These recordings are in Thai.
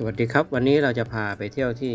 สวัสดีครับ วันนี้เราจะพาไปเที่ยวที่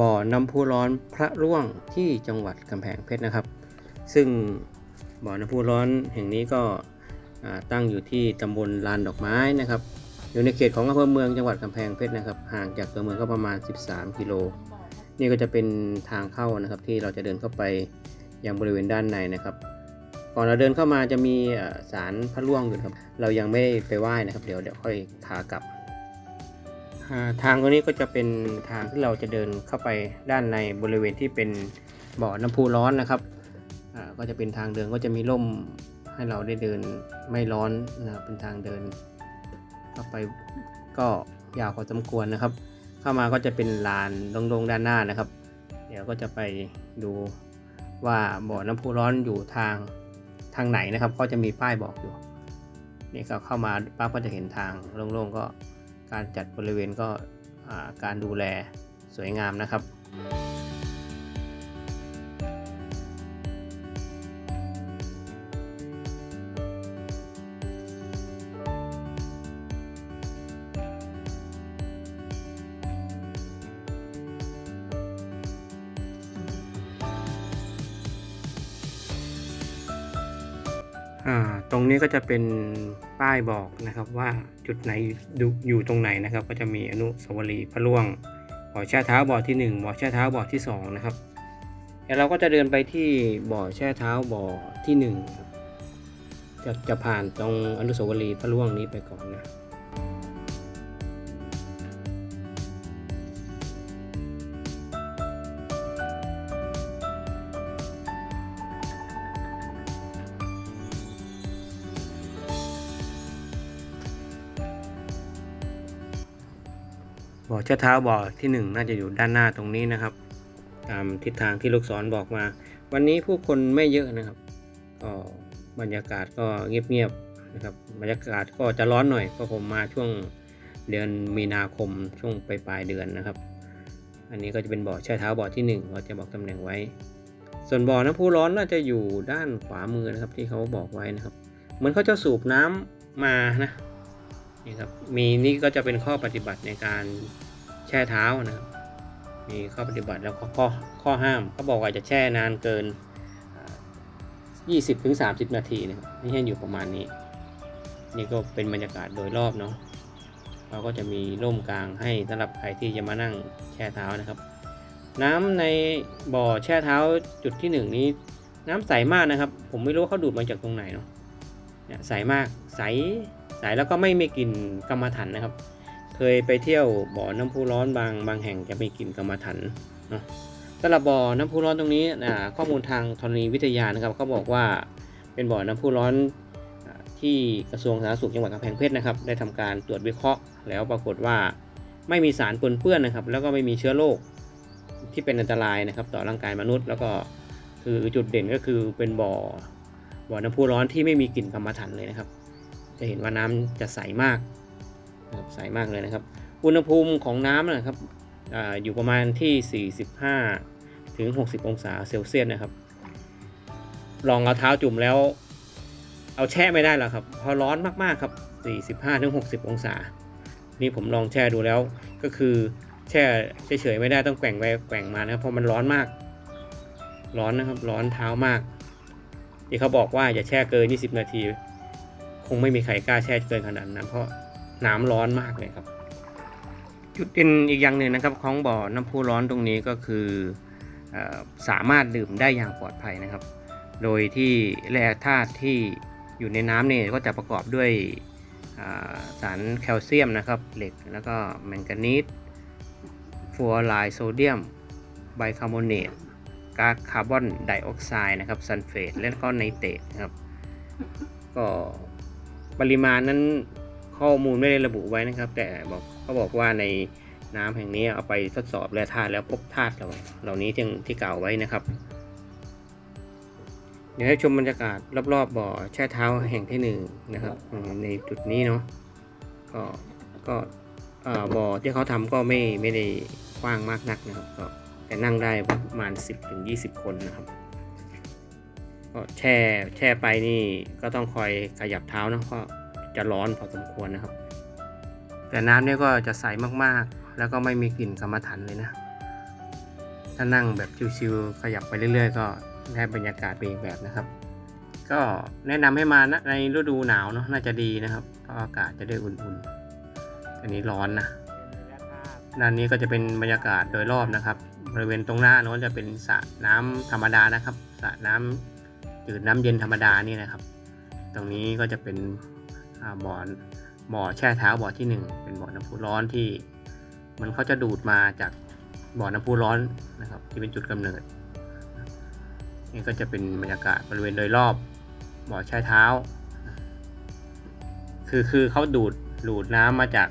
บ่อน้ำพุร้อนพระร่วงที่จังหวัดกำแพงเพชรนะครับ ซึ่งบ่อน้ำพุร้อนแห่งนี้ก็ตั้งอยู่ที่ตำบลลานดอกไม้นะครับ อยู่ในเขตของอำเภอเมืองจังหวัดกำแพงเพชรนะครับ ห่างจากตัวเมืองก็ประมาณ 13 กิโล นี่ก็จะเป็นทางเข้านะครับที่เราจะเดินเข้าไปยังบริเวณด้านในนะครับก่อนเราเดินเข้ามาจะมีเอ่อศาลพระร่วงอยู่ครับ เรายังไม่ไปไหว้นะครับ เดี๋ยวเดี๋ยวค่อยขากลับ ทางตรงนี้ก็จะเป็นทางที่เราจะเดินเข้าไปด้านในบริเวณที่เป็นบ่อน้ำพุร้อนนะครับก็จะเป็นทางเดินก็จะมีร่มให้เราได้เดินไม่ร้อนนะเป็นทางเดินเข้าไปก็ยาวพอสมควรนะครับ เข้ามาก็จะเป็นลานโล่งๆด้านหน้านะครับ เดี๋ยวก็จะไปดูว่าบ่อน้ำพุร้อนอยู่ทางทางไหนนะครับ ก็จะมีป้ายบอกอยู่นี่ก็เข้ามาปั๊บก็จะเห็นทางโล่งๆก็ การจัดบริเวณก็การดูแลสวยงามนะครับอ่า รงนี้ก็จะเป็นป้ายบอกนะครับว่าจุดไหนอยู่อยู่ตรงไหนนะครับ ก็จะมีอนุสาวรีย์พระล่วงบ่อแช่เท้าบ่อที่ 1บ่อแช่เท้าบ่อที่ 2 นะครับเดี๋ยวเราก็จะเดินไปที่บ่อแช่เท้าบ่อที่1ครับจะจะผ่านตรงอนุสาวรีย์พระล่วงนี้ไปก่อนนะ บ่อแช่เท้าบ่อที่หนึ่งน่าจะอยู่ด้านหน้าตรงนี้นะครับ ตามทิศทางที่ลูกศรบอกมา วันนี้ผู้คนไม่เยอะนะครับก็บรรยากาศก็เงียบๆนะครับบรรยากาศก็จะร้อนหน่อยเพราะผมมาช่วงเดือนมีนาคมช่วงปลายๆเดือนนะครับ อันนี้ก็จะเป็นบ่อแช่เท้าบ่อที่หนึ่งเราจะบอกตำแหน่งไว้ ส่วนบ่อน้ำพุร้อนน่าจะอยู่ด้านขวามือนะครับที่เขาบอกไว้นะครับ เหมือนเขาจะสูบน้ำมานะ นี่ครับมีนี่ก็จะเป็นข้อปฏิบัติในการแช่เท้านะครับมีข้อปฏิบัติแล้วก็ข้อข้อห้ามเขาบอกว่าจะแช่นานเกิน 20ถึง30 นาทีนะครับไม่ให้อยู่ประมาณนี้ นี่ก็เป็นบรรยากาศโดยรอบเนาะเราก็จะมีร่มกลางให้สำหรับใครที่จะมานั่งแช่เท้านะครับ น้ำในบ่อแช่เท้าจุดที่หนึ่งนี้ น้ำใสมากนะครับ ผมไม่รู้ว่าเขาดูดมาจากตรงไหนเนาะเนี่ยใสมากใส ใสแล้วก็ไม่มีกลิ่นกรรมฐานนะครับ เคยไปเที่ยวบ่อน้ำพุร้อนบางบางแห่งจะมีกลิ่นกรรมฐานเนาะสำหรับบ่อน้ำพุร้อนตรงนี้ข้อมูลทางธรณีวิทยานะครับเขาบอกว่าเป็นบ่อน้ำพุร้อนที่กระทรวงสาธารณสุขจังหวัดกำแพงเพชรนะครับ ได้ทำการตรวจวิเคราะห์ แล้วปรากฏว่าไม่มีสารปนเปื้อนนะครับ แล้วก็ไม่มีเชื้อโรคที่เป็นอันตรายนะครับ ต่อร่างกายมนุษย์ แล้วก็คือจุดเด่นก็คือเป็นบ่อบ่อน้ำพุร้อนที่ไม่มีกลิ่นกรรมฐานเลยนะครับ จะเห็นว่าน้ำจะใสมากนะครับใสมากเลยนะครับ อุณหภูมิของน้ำนะครับออยู่ประมาณที่ 45 ถึง 60 องศาเซลเซียสนะครับ ลองเอาเท้าจุ่มแล้ว เอาแช่ไม่ได้หรอกครับเพราะร้อนมากๆครับ 45 ถึง 60 องศา นี่ผมลองแช่ดูแล้วก็คือแช่เฉยๆไม่ได้ต้องแกว่งไปแกว่งมานะครับเพราะมันร้อนมาก ร้อนนะครับร้อนเท้ามาก ที่เขาบอกว่าอย่าแช่เกิน 20 นาที คงไม่มีใครกล้าแช่เกินขนาดนั้น เพราะน้ำร้อนมากเลยครับ จุดเด่นอีกอย่างหนึ่งนะครับของบ่อน้ำพุร้อนตรงนี้ก็คืออสามารถดื่มได้อย่างปลอดภัยนะครับ โดยที่แร่ธาตุที่อยู่ในน้ำเนี่ยก็จะประกอบด้วยสารแคลเซียมนะครับ เหล็กแล้วก็แมงกานีสฟลูออไรด์โซเดียม ไบคาร์บอเนตก๊าซคาร์บอนไดออกไซด์นะครับซัลเฟตและก็ไนเตรตนะครับ ก็ ปริมาณนั้นข้อมูลไม่ได้ระบุไว้นะครับ แต่บอกเขาบอกว่าในน้ำแห่งนี้เอาไปทดสอบแร่ธาตุแล้วพบธาตุเหล่านี้ที่ที่กล่าวไว้นะครับ เดี๋ยวให้ชมบรรยากาศรอบๆบ่อแช่เท้าแห่งที่หนึ่งนะครับในจุดนี้เนาะก็ก็บ่อที่เขาทำก็ไม่ไม่ได้กว้างมากนักนะครับก็แต่นั่งได้ประมาณ 10-20 คนนะครับ ก็แช่แช่ไปนี่ก็ต้องคอยขยับเท้านะเพราะจะร้อนพอสมควรนะครับ แต่น้ำเนี่ยก็จะใสมากๆ แล้วก็ไม่มีกลิ่นกรรมฐานเลยนะ ถ้านั่งแบบชิวๆขยับไปเรื่อย ๆ ก็ได้บรรยากาศเป็นอีกแบบนะครับ ก็แนะนำให้มานะในฤดูหนาวเนาะน่าจะดีนะครับเพราะอากาศจะได้อุ่นๆอันนี้ร้อนนะด้านนี้ก็จะเป็นบรรยากาศโดยรอบนะครับ บริเวณตรงหน้าโน้นจะเป็นสระน้ำธรรมดานะครับสระน้ำจืดน้ำเย็นธรรมดานี่นะครับ ตรงนี้ก็จะเป็นบ่อบ่อแช่เท้าบ่อที่หนึ่งเป็นบ่อน้ำพุร้อนที่มันเขาจะดูดมาจากบ่อน้ำพุร้อนนะครับ ที่เป็นจุดกำเนิดนี่ก็จะเป็นบรรยากาศบริเวณโดยรอบบ่อแช่เท้า คือคือเขาดูดดูดน้ำมาจาก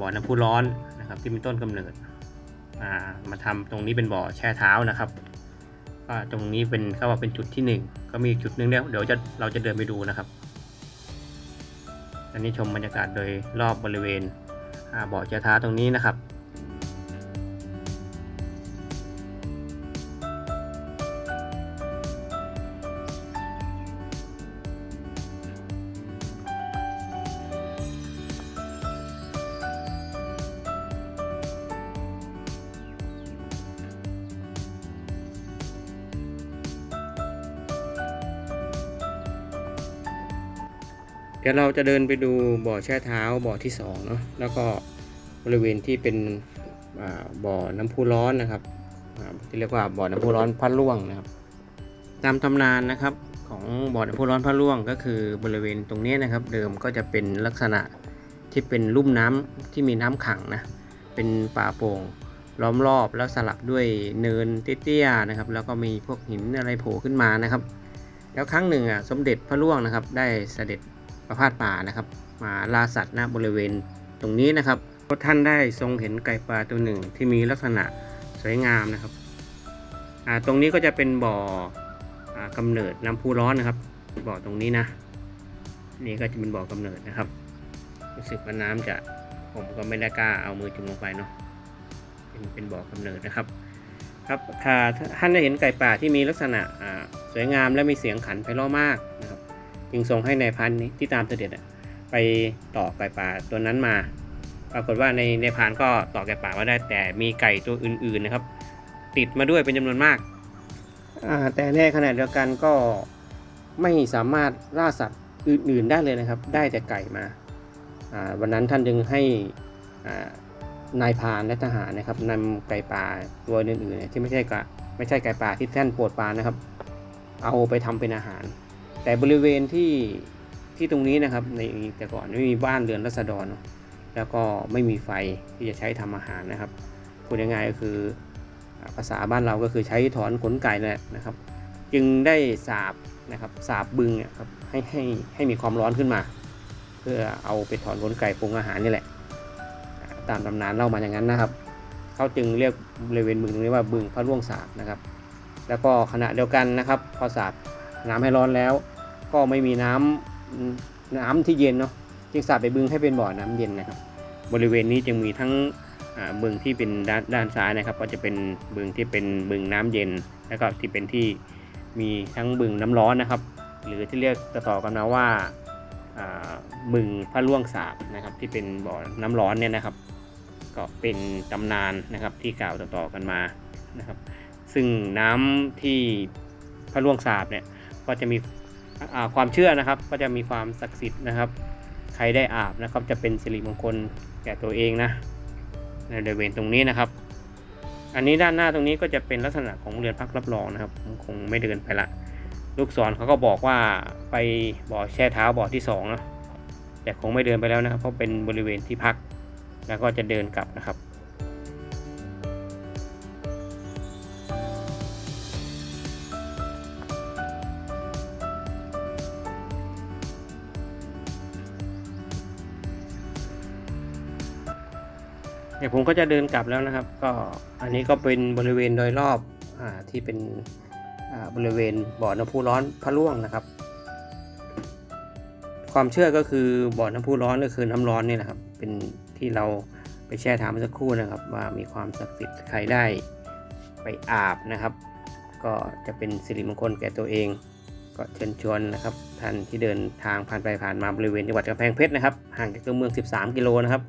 บ่อน้ำพุร้อนนะครับ ที่เป็นต้นกำเนิดมาทำตรงนี้เป็นบ่อแช่เท้านะครับ ก็ตรงนี้เป็นเขาว่าเป็นจุดที่หนึ่งก็มีอีกจุดหนึ่งเดี๋ยวเดี๋ยวจะเราจะเดินไปดูนะครับอันนี้ชมบรรยากาศโดยรอบบริเวณอ่าบ่อเจ้าท้าตรงนี้นะครับ เดี๋ยวเราจะเดินไปดูบ่อแช่เท้าบ่อที่สองเนาะแล้วก็บริเวณที่เป็นบ่อน้ำพุร้อนนะครับที่เรียกว่าบ่อน้ำพุร้อนพัดล่วงนะครับ ตามตำนานนะครับของบ่อน้ำพุร้อนพัดล่วงก็คือบริเวณตรงนี้นะครับ เดิมก็จะเป็นลักษณะที่เป็นลุ่มน้ำที่มีน้ำขังนะเป็นป่าโป่งล้อมรอบแล้วสลับด้วยเนินเตี้ยๆนะครับ แล้วก็มีพวกหินอะไรโผล่ขึ้นมานะครับ แล้วครั้งหนึ่งอะสมเด็จพระล่วงนะครับ ได้เสด็จ ประพาสป่านะครับ มาล่าสัตว์ณบริเวณตรงนี้นะครับพระท่านได้ทรงเห็นไก่ป่าตัวหนึ่งที่มีลักษณะสวยงามนะครับตรงนี้ก็จะเป็นบ่ออากำเนิดน้ำพุร้อนนะครับ บ่อตรงนี้นะ นี่ก็จะเป็นบ่อกำเนิดนะครับ รู้สึกว่าน้ำจะผมก็ไม่ได้กล้าเอามือจุ่มลงไปเนาะเป็นเป็นบ่อกำเนิดนะครับ ครับค่ะท่านได้เห็นไก่ป่าที่มีลักษณะสวยงามและมีเสียงขันไพเราะมากนะครับ จึงทรงให้ในายพันนี้ที่ตามเสด็จไปต่อไก่ป่าตัวนั้นมา ปรากฏว่าในในายพรานก็ต่อไก่ป่ามาได้ แต่มีไก่ตัวอื่นๆนะครับ ติดมาด้วยเป็นจำนวนมากาแต่ในขณะเดียวกันก็ไม่สามารถล่าสัตว์อื่นๆได้เลยนะครับ ได้แต่ไก่มาาวันนั้นท่านจึงให้นายพานและทหารนะครับนำไก่ป่าตัวอื่นๆที่ไม่ใช่กะไม่ใช่ไก่ป่าที่ท่านโปรดปานนะครับ เอาไปทำเป็นอาหาร แต่บริเวณที่ที่ตรงนี้นะครับในแต่ก่อนไม่มีบ้านเรือนรัษฎรเนอะแล้วก็ไม่มีไฟที่จะใช้ทำอาหารนะครับพูดง่ายๆก็คือภาษาบ้านเราก็คือใช้ถอนขนไก่นั่นแหละนะครับ จึงได้สาบนะครับสาบบึงเนี่ยครับให้ให้ให้มีความร้อนขึ้นมา เพื่อเอาไปถอนขนไก่ปรุงอาหารนี่แหละ ตามตำนานเล่ามาอย่างนั้นนะครับเขาจึงเรียกบริเวณบึงตรงนี้ว่าบึงพระร่วงสาบนะครับ แล้วก็ขณะเดียวกันนะครับ พอสาบน้ำให้ร้อนแล้ว ก็ไม่มีน้ำน้ำที่เย็นเนาะจึงสาดไปบึงให้เป็นบ่อน้ำเย็นนะครับ บริเวณนี้จึงมีทั้งบึงที่เป็นด้านด้านซ้ายนะครับ ก็จะเป็นบึงที่เป็นบึงน้ำเย็น แล้วก็ที่เป็นที่มีทั้งบึงน้ำร้อนนะครับ หรือที่เรียกต่อกันมาว่าบึงพระล่วงสาบนะครับ ที่เป็นบ่อน้ำร้อนเนี่ยนะครับ ก็เป็นตำนานนะครับที่กล่าวต่อๆกันมานะครับ ซึ่งน้ำที่พระล่วงสาบเนี่ยก็จะมี ความเชื่อนะครับ ก็จะมีความศักดิ์สิทธิ์นะครับ ใครได้อาบนะครับจะเป็นสิริมงคลแก่ตัวเองนะในบริเวณตรงนี้นะครับ อันนี้ด้านหน้าตรงนี้ก็จะเป็นลักษณะของเรือนพักรับรองนะครับผมคงไม่เดินไปละ ลูกศรเขาก็บอกว่าไปบ่อแช่เท้าบ่อที่สองนะแต่คงไม่เดินไปแล้วนะครับเพราะเป็นบริเวณที่พัก แล้วก็จะเดินกลับนะครับ เดี๋ยวผมก็จะเดินกลับแล้วนะครับ ก็อันนี้ก็เป็นบริเวณโดยรอบอที่เป็นบริเวณบ่อน้ำพุร้อนพระล่วงนะครับ ความเชื่อก็คือบ่อน้ำพุร้อนก็คือน้ำร้อนนี่แหละครับ เป็นที่เราไปแช่ถามเมื่อสักครู่นะครับ ว่ามีความศักดิ์สิทธิ์ใครได้ไปอาบนะครับ ก็จะเป็นสิริมงคลแก่ตัวเองก็ก็เชิญชวนนะครับ ท่านที่เดินทางผ่านไปผ่านมาบริเวณจังหวัดกำแพงเพชรนะครับห่างจากตัวเมือง 13 กิโลนะครับ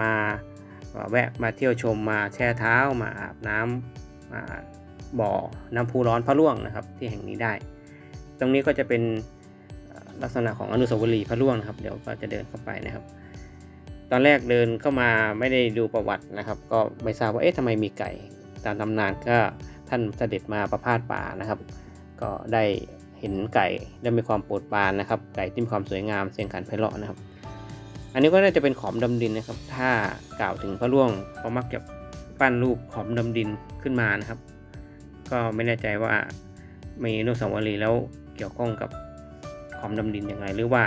มา แวะมาเที่ยวชมมาแช่เท้ามาอาบน้ำมาบ่อน้ำพุร้อนพระร่วงนะครับ ที่แห่งนี้ได้ ตรงนี้ก็จะเป็นลักษณะของอนุสาวรีย์พระร่วงนะครับ เดี๋ยวก็จะเดินเข้าไปนะครับ ตอนแรกเดินเข้ามาไม่ได้ดูประวัตินะครับ ก็ไม่ทราบว่าเอ๊ะทำไมมีไก่ตามตำนานก็ท่านเสด็จมาประพาสป่านะครับ ก็ได้เห็นไก่ได้มีความโปรดปรานนะครับ ไก่ที่มีความสวยงามเสียงขันไพเราะนะครับ อันนี้ก็น่าจะเป็นขอมดำดินนะครับ ถ้ากล่าวถึงพระร่วงก็มักจะปั้นรูปขอมดำดินขึ้นมานะครับ ก็ไม่แน่ใจว่ามีอนุสาวรีย์แล้วเกี่ยวข้องกับขอมดำดินอย่างไรหรือว่า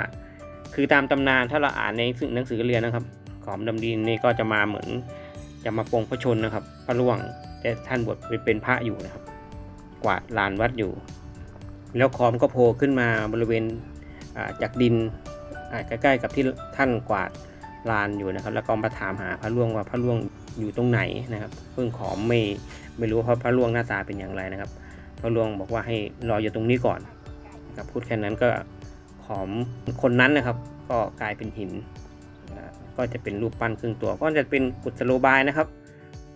คือตามตำนานถ้าเราอ่านในหนังสือเรียนนะครับ ขอมดำดินนี่ก็จะมาเหมือนจะมาปรงพระชนนะครับ พระร่วงแต่ท่านบวชเป็นพระอยู่นะครับ กวาดลานวัดอยู่ แล้วขอมก็โผล่ขึ้นมาบริเวณจากดิน ใกล้ๆกับที่ท่านกวาดลานอยู่นะครับ แล้วก็มาถามหาพระร่วงว่าพระร่วงอยู่ตรงไหนนะครับ เพิ่งขอมไม่ไม่รู้ว่าพระร่วงหน้าตาเป็นอย่างไรนะครับ พระร่วงบอกว่าให้รออยู่ตรงนี้ก่อนนะครับพูดแค่นั้นก็ขอมคนนั้นนะครับ ก็กลายเป็นหิน ก็จะเป็นรูปปั้นครึ่งตัว ก็จะเป็นกุศโลบายนะครับ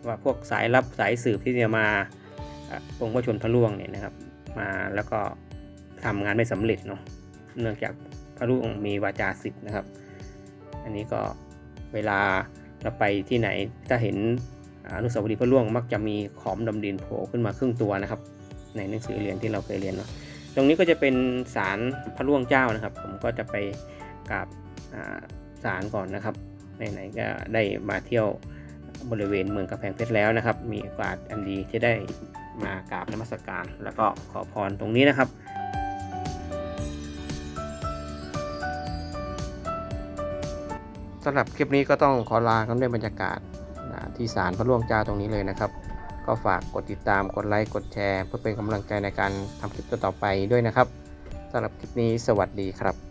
ว่าพวกสายลับสายสืบที่จะมาองค์พระชนพระร่วงเนี่ยนะครับ มาแล้วก็ทำงานไม่สำเร็จเนาะเนื่องจาก พระร่วงค์มีวาจาสิทธิ์นะครับ อันนี้ก็เวลาเราไปที่ไหนถ้าเห็นอนุสาวรีย์พระร่วงมักจะมีขอมดำดินโผล่ขึ้นมาครึ่งตัวนะครับ ในหนังสือเรียนที่เราเคยเรียนเนาะตรงนี้ก็จะเป็นศาลพระร่วงเจ้านะครับ ผมก็จะไปกราบศาลก่อนนะครับไหนๆก็ได้มาเที่ยวบริเวณเมืองกำแพงเพชรแล้วนะครับ มีโอกาสอันดีที่ได้มากราบนมัสการ แล้วก็ขอพรตรงนี้นะครับำหรับคลิปนี้ก็ต้องขอลากันด้วยบรรยากาศที่ศาลพระร่วงเจ้าตรงนี้เลยนะครับ ก็ฝากกดติดตามกดไลค์กดแชร์ เพื่อเป็นกำลังใจในการทำคลิปต่อไปด้วยนะครับสำหรับคลิปนี้สวัสดีครับ